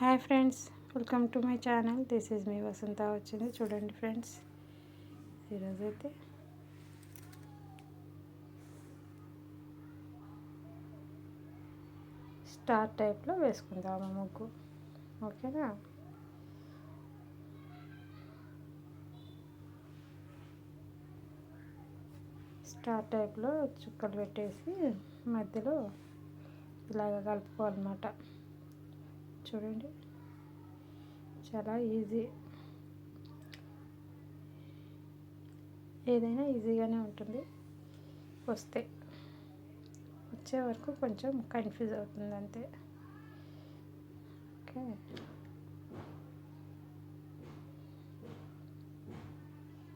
Hi friends welcome to my channel. This is me Vasantha వచ్చింది. చూడండి friends ఈరోజైతే star టైప్లో వేసుకుందాము ముగ్గు. ఓకేనా? స్టార్ టైప్లో చుక్కలు పెట్టేసి మధ్యలో ఇలాగ కలుపుకోవాలన్నమాట. చూడండి. చాలా ఈజీ ఏదైనా ఈజీగానే ఉంటుంది. వస్తే వచ్చే వరకు కొంచెం కన్ఫ్యూజ్ అవుతుంది అంతే. ఓకే.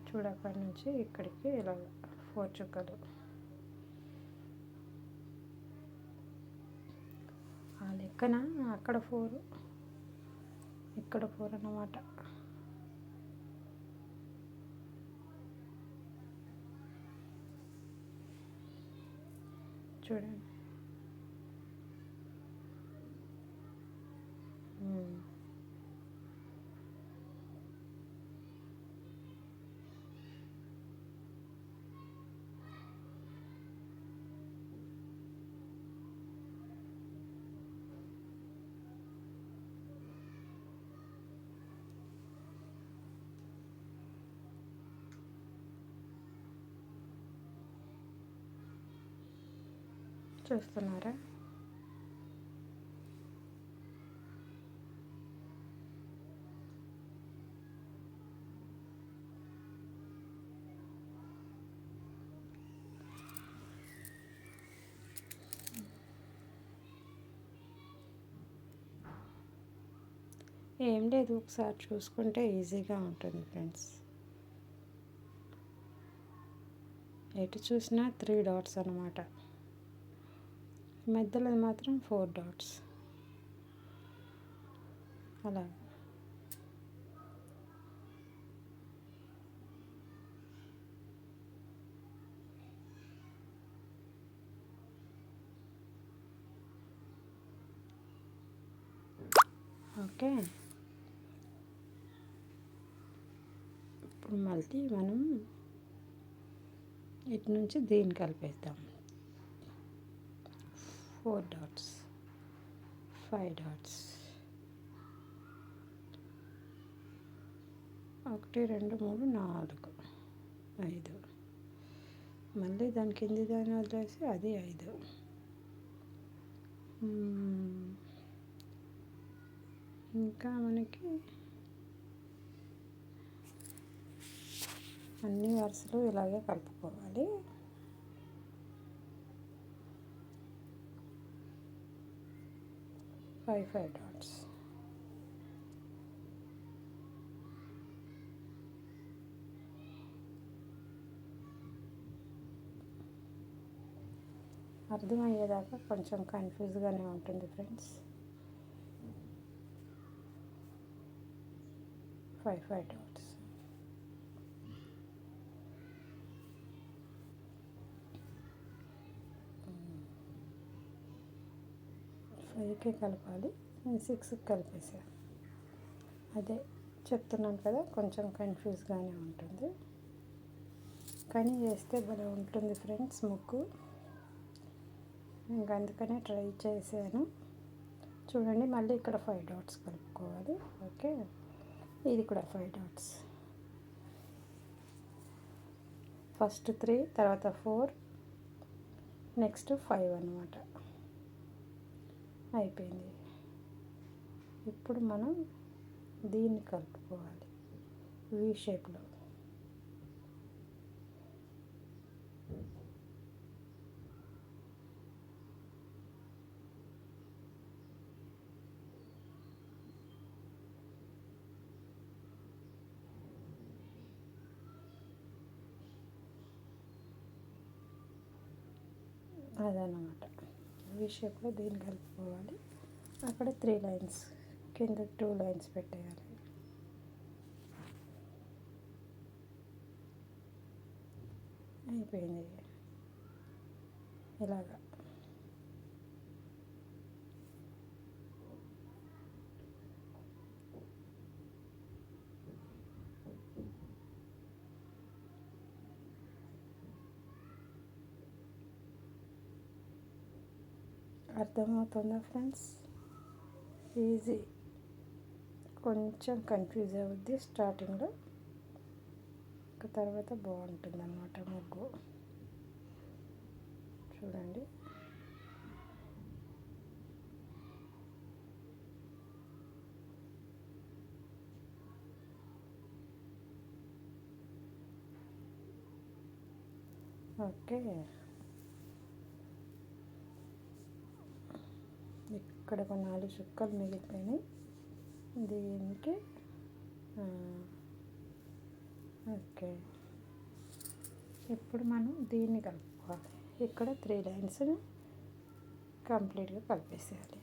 చూడక్కడి నుంచి ఇక్కడికి ఇలా ఫోర్ చుక్కలు. ఆ లెక్కన అక్కడ ఫోర్. ఇక్కడ ఫోర్ అన్నమాట. చూడండి. చూస్తున్నారా? ఏం లేదు ఒకసారి చూసుకుంటే ఈజీగా ఉంటుంది ఫ్రెండ్స్. ఎటు చూసినా త్రీ డాట్స్ అనమాట మధ్యలో మాత్రం ఫోర్ డాట్స్. అలా. ఓకే. ఇప్పుడు మళ్ళీ మనం ఇటు నుంచి దీన్ని కలిపేద్దాం. ఫోర్ డాట్స్ ఫైవ్ డాట్స్ ఒకటి రెండు మూడు నాలుగు ఐదు. మళ్ళీ దాని కింది దాన్ని వదిలేసి అది ఐదు. ఇంకా మనకి అన్ని వరుసలు ఇలాగే కలుపుకోవాలి. ఫైవ్ ఫైవ్ డాట్స్ అర్థమయ్యేదాకా కొంచెం కన్ఫ్యూజ్గానే ఉంటుంది ఫ్రెండ్స్ ఫైవ్ ఫైవ్ డాట్స్ ఫైవ్కే కలపాలి. నేను సిక్స్కి కలిపేసాను అదే చెప్తున్నాను కదా కొంచెం కన్ఫ్యూజ్గానే ఉంటుంది. కానీ చేస్తే భలే ఉంటుంది ఫ్రెండ్స్ ముగ్గు ఇంకా అందుకనే ట్రై చేశాను. చూడండి మళ్ళీ ఇక్కడ ఫైవ్ డాట్స్ కలుపుకోవాలి. ఓకే? ఇది కూడా ఫైవ్ డాట్స్. ఫస్ట్ త్రీ తర్వాత ఫోర్ నెక్స్ట్ ఫైవ్ అనమాట అయిపోయింది. ఇప్పుడు మనం దీన్ని కలుపుకోవాలి. వీ షేప్లో అదనమాట వి షేప్లో దీన్ని కలుపుకోవాలి అక్కడ త్రీ లైన్స్ కింద టూ లైన్స్ పెట్టేయాలి. అయిపోయింది. ఇలాగా. అర్థమవుతుందా ఫ్రెండ్స్? ఈజీ. కొంచెం కన్ఫ్యూజ్ అవుద్ది స్టార్టింగ్లో తర్వాత బాగుంటుంది అన్నమాట ముగ్గు. చూడండి. ఓకే. ఇక్కడ ఒక నాలుగు చుక్కలు మిగిలిపోయినాయి. దీనికి ఓకే. ఇప్పుడు మనం దీన్ని కలుపుకోవాలి. ఇక్కడ త్రీ లైన్స్ కంప్లీట్గా కలిపేసేయాలి.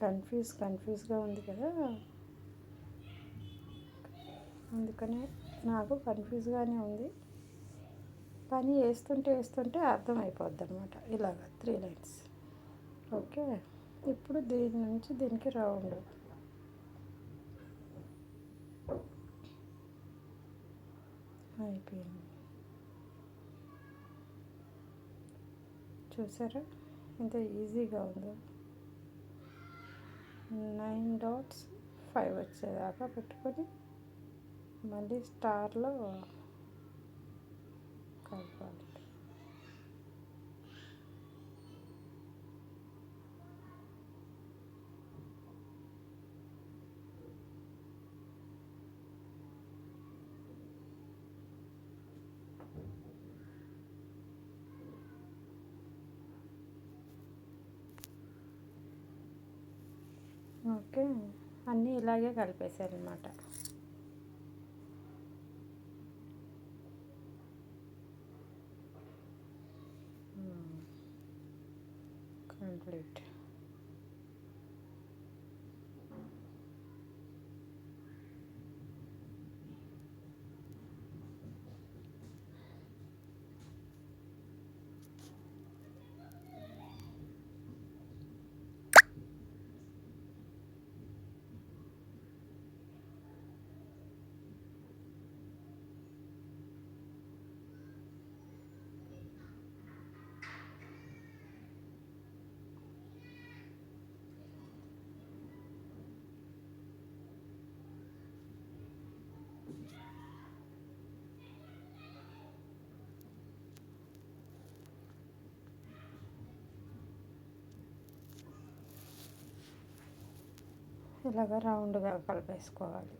కన్ఫ్యూజ్ కన్ఫ్యూజ్గా ఉంది కదా? అందుకనే నాకు కన్ఫ్యూజ్గానే ఉంది. కానీ వేస్తుంటే వేస్తుంటే అర్థమైపోద్ది అనమాట ఇలాగ త్రీ లైన్స్. ఓకే? ఇప్పుడు దీని నుంచి దీనికి రౌండ్? అయిపోయింది. చూసారా? ఎంత ఈజీగా ఉందో. నైన్ డాట్స్ ఫైవ్ వచ్చేదాకా పెట్టుకొని మళ్ళీ స్టార్లో కలపాలి. ఓకే. అన్నీ ఇలాగే కలిపేసారనమాట ఇలాగ రౌండ్గా కలిపేసుకోవాలి.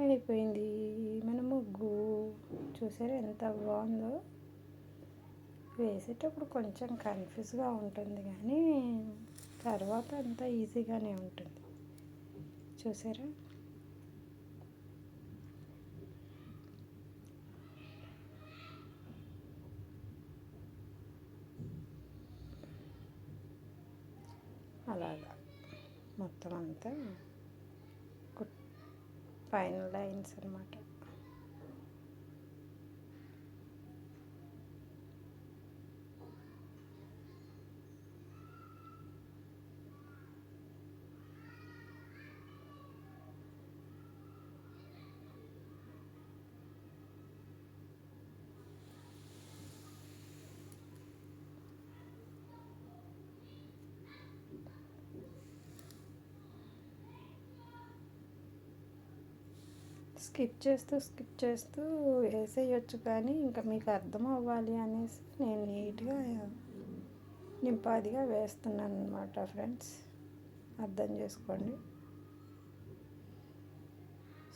అయిపోయింది. మన ముగ్గు చూసారా ఎంత బాగుందో? వేసేటప్పుడు కొంచెం కన్ఫ్యూజ్గా ఉంటుంది కానీ తర్వాత అంతా ఈజీగానే ఉంటుంది. చూసారా? అలాగా. మొత్తం అంతా పైన లైన్స్ అనమాట స్కిప్ చేస్తూ స్కిప్ చేస్తూ వేసేయచ్చు కానీ ఇంకా మీకు అర్థం అవ్వాలి అనేసి నేను నీట్గా నింపాదిగా వేస్తున్నాను అనమాట ఫ్రెండ్స్. అర్థం చేసుకోండి.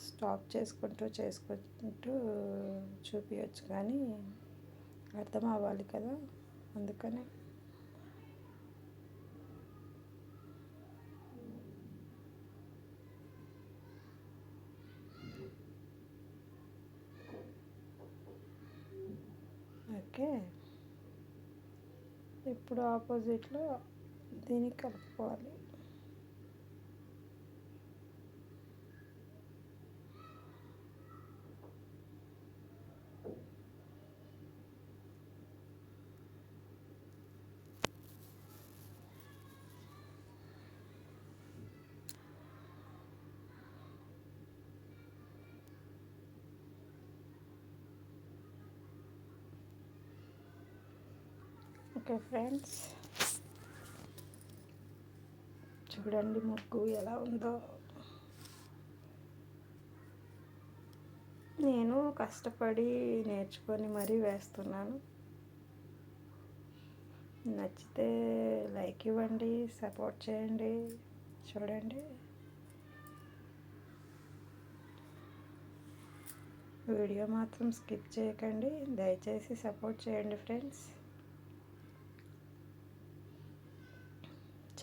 స్టాప్ చేసుకుంటూ చేసుకుంటూ చూపించచ్చు కానీ అర్థం అవ్వాలి కదా. అందుకనే ఓకే. ఇప్పుడు ఆపోజిట్లో దీనికి కలుపుకోవాలి. ఓకే ఫ్రెండ్స్ చూడండి ముగ్గు ఎలా ఉందో. నేను కష్టపడి నేర్చుకొని మరీ వేస్తున్నాను. నచ్చితే లైక్ ఇవ్వండి సపోర్ట్ చేయండి చూడండి. వీడియో మాత్రం స్కిప్ చేయకండి దయచేసి సపోర్ట్ చేయండి ఫ్రెండ్స్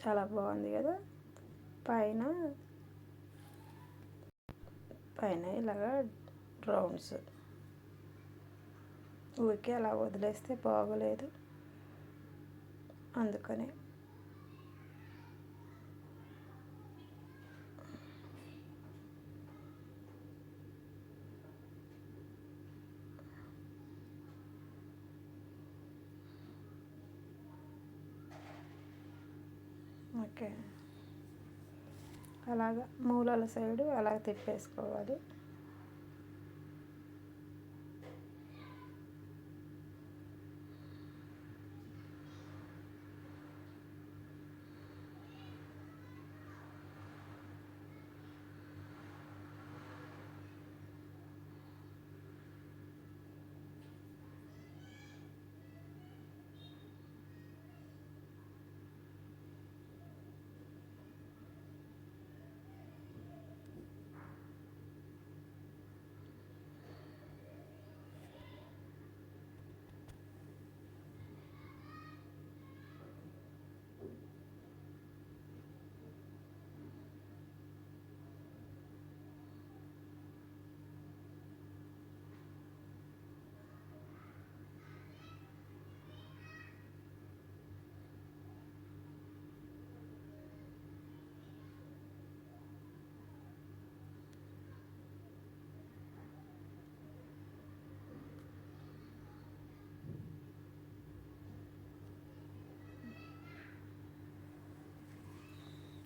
చాలా బాగుంది కదా. పైన పైన ఇలాగా రౌండ్స్. ఊరికే అలా వదిలేస్తే బాగోలేదు. అందుకనే ఓకే. అలాగా మూలల సైడు అలా తిప్పేసుకోవాలి.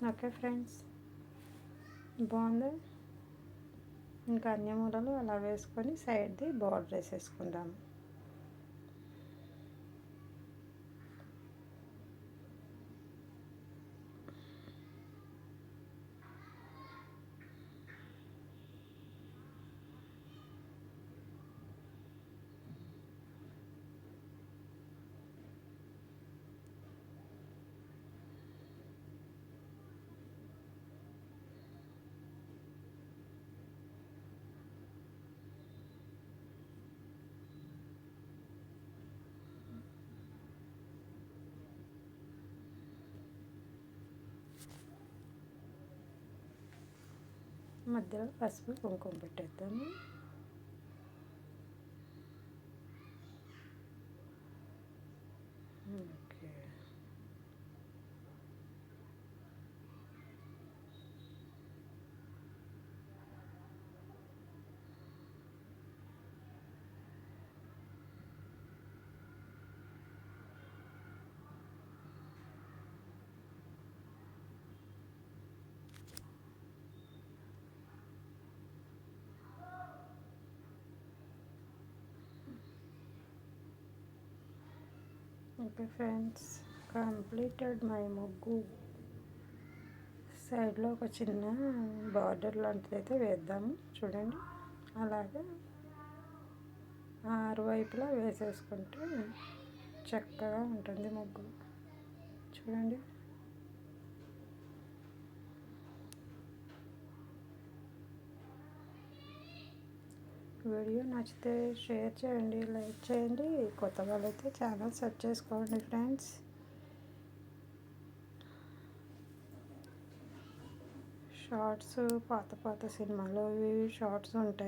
ఓకే ఫ్రెండ్స్ బాగుంది. ఇంకా అన్ని మూలలు అలా వేసుకొని సైడ్ది బార్డర్ వేసేసుకుందాము మధ్యలో పసుపు కుంకుమ పెట్టేద్దాము okay okay friends completed my ముగ్గు. సైడ్లో ఒక చిన్న బార్డర్ లాంటిది అయితే వేద్దాము చూడండి. అలాగే ఆరు వైపులా వేసేసుకుంటే చక్కగా ఉంటుంది ముగ్గు. చూడండి. వీడియో నచ్చితే షేర్ చేయండి లైక్ చేయండి. కొత్త వాళ్ళైతే ఛానల్ సెర్చ్ చేసుకోండి ఫ్రెండ్స్. షార్ట్స్ పాత పాత సినిమాలు ఇవి షార్ట్స్ ఉంటాయి.